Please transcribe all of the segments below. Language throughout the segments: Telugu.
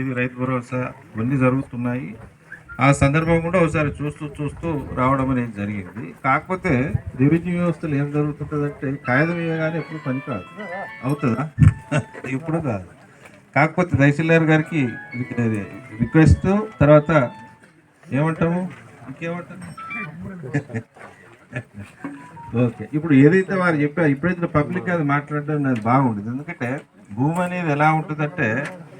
ఇది రైతు భరోసా ఇవన్నీ జరుగుతున్నాయి. ఆ సందర్భం కూడా ఒకసారి చూస్తూ చూస్తూ రావడం అనేది జరిగింది. కాకపోతే రెవెన్యూ వ్యవస్థలు ఏం జరుగుతుంటుందంటే కాగితం ఇవ్వగానే ఎప్పుడు పని కాదు. అవుతుందా? ఇప్పుడు కాదు. కాకపోతే తహసీల్దార్ గారికి రిక్వెస్ట్ తర్వాత ఏమంటాము? ఇంకేమంటాము? ఓకే. ఇప్పుడు ఏదైతే వారు చెప్పారు ఇప్పుడైతే పబ్లిక్ అది మాట్లాడడం అనేది బాగుండదు. ఎందుకంటే భూమి అనేది ఎలా ఉంటుందంటే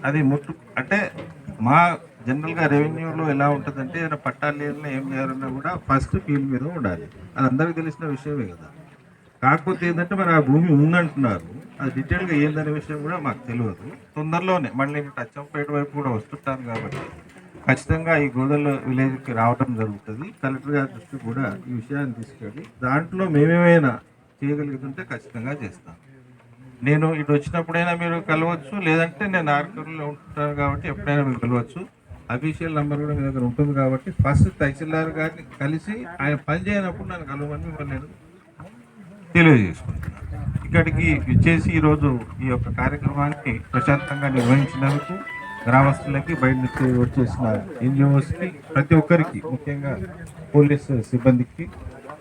అది ముట్టు. అంటే మా జనరల్గా రెవెన్యూలో ఎలా ఉంటుందంటే ఏదైనా పట్టాలు లేదన్నా ఏం చేయాలన్నా కూడా ఫస్ట్ ఫీల్డ్ మీద ఉండాలి. అది అందరికీ తెలిసిన విషయమే కదా. కాకపోతే ఏంటంటే మరి ఆ భూమి ఉందంటున్నారు. అది డీటెయిల్గా ఏందనే విషయం కూడా మాకు తెలియదు. తొందరలోనే మళ్ళీ నేను టచ్చంపేట వైపు కూడా వస్తుంటాను కాబట్టి ఖచ్చితంగా ఈ గోదల విలేజ్కి రావడం జరుగుతుంది. కలెక్టర్ గారి దృష్టి కూడా ఈ విషయాన్ని తీసుకెళ్ళి దాంట్లో మేమేమైనా చేయగలుగుతుంటే ఖచ్చితంగా చేస్తాం. నేను ఇటు వచ్చినప్పుడైనా మీరు కలవచ్చు లేదంటే నేను ఆర్కూరులో ఉంటాను కాబట్టి ఎప్పుడైనా మీరు కలవచ్చు. అఫీషియల్ నెంబర్ కూడా మీ దగ్గర ఉంటుంది కాబట్టి ఫస్ట్ తహసీల్దార్ గారిని కలిసి ఆయన పనిచేయనప్పుడు నన్ను కలవమని మిమ్మల్ని నేను తెలియజేసుకుంటున్నాను. ఇక్కడికి విచ్చేసి ఈరోజు ఈ యొక్క కార్యక్రమాన్ని ప్రశాంతంగా నిర్వహించినందుకు గ్రామస్తులకి బయట నుంచి వచ్చేసిన ఎన్జిఓస్కి ప్రతి ఒక్కరికి ముఖ్యంగా పోలీస్ సిబ్బందికి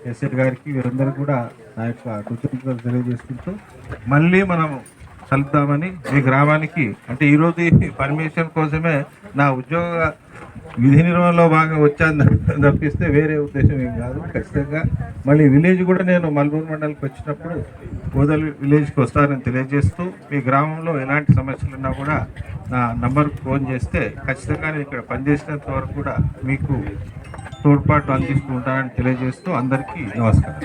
కేసీఆర్ గారికి వీరందరూ కూడా నా యొక్క కృతజ్ఞతలు తెలియజేసుకుంటూ మళ్ళీ మనము కలుద్దామని మీ గ్రామానికి అంటే ఈరోజు ఈ పర్మిషన్ కోసమే నా ఉద్యోగ విధి నిర్వహణలో బాగా వచ్చాను తప్పిస్తే వేరే ఉద్దేశం ఏం కాదు. ఖచ్చితంగా మళ్ళీ విలేజ్ కూడా నేను మల్బూరు మండలికి వచ్చినప్పుడు కోదల్ విలేజ్కి వస్తానని తెలియజేస్తూ మీ గ్రామంలో ఎలాంటి సమస్యలు ఉన్నా కూడా నా నంబర్కి ఫోన్ చేస్తే ఖచ్చితంగా నేను ఇక్కడ పనిచేసినంత వరకు కూడా మీకు తోడ్పాటు అందిస్తూ ఉంటానని తెలియజేస్తూ అందరికీ నమస్కారం.